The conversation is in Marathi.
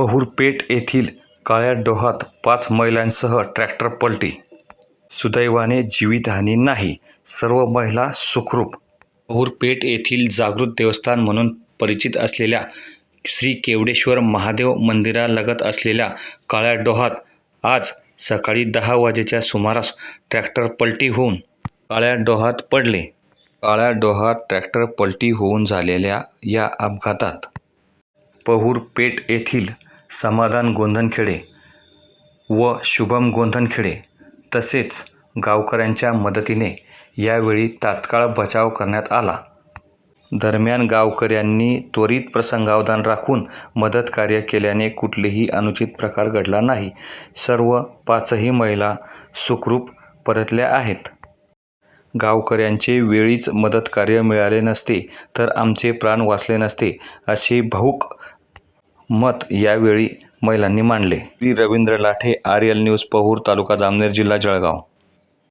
पहुरपेट येथील काळ्या डोहात पाच महिलांसह ट्रॅक्टर पलटी. सुदैवाने जीवितहानी नाही सर्व महिला सुखरूप. पहुरपेट येथील जागृत देवस्थान म्हणून परिचित असलेल्या श्री केवडेश्वर महादेव मंदिरालगत असलेल्या काळ्या डोहात आज सकाळी दहा वाजेच्या सुमारास ट्रॅक्टर पलटी होऊन काळ्या डोहात पडले. काळ्या डोहात ट्रॅक्टर पलटी होऊन झालेल्या या अपघातात पहुरपेट येथील समाधान गोंधनखेडे व शुभम गोंधनखेडे तसेच गावकऱ्यांच्या मदतीने यावेळी तात्काळ बचाव करण्यात आला. दरम्यान गावकऱ्यांनी त्वरित प्रसंगावधान राखून मदतकार्य केल्याने कुठलेही अनुचित प्रकार घडला नाही. सर्व पाचही महिला सुखरूप परतल्या आहेत. गावकऱ्यांचे वेळीच मदतकार्य मिळाले नसते तर आमचे प्राण वाचले नसते असे भाऊक मत यावेळी महिलांनी मांडले. रवींद्र लाठे आर्यल न्यूज पहूर तालुका जामनेर जिल्हा जळगाव.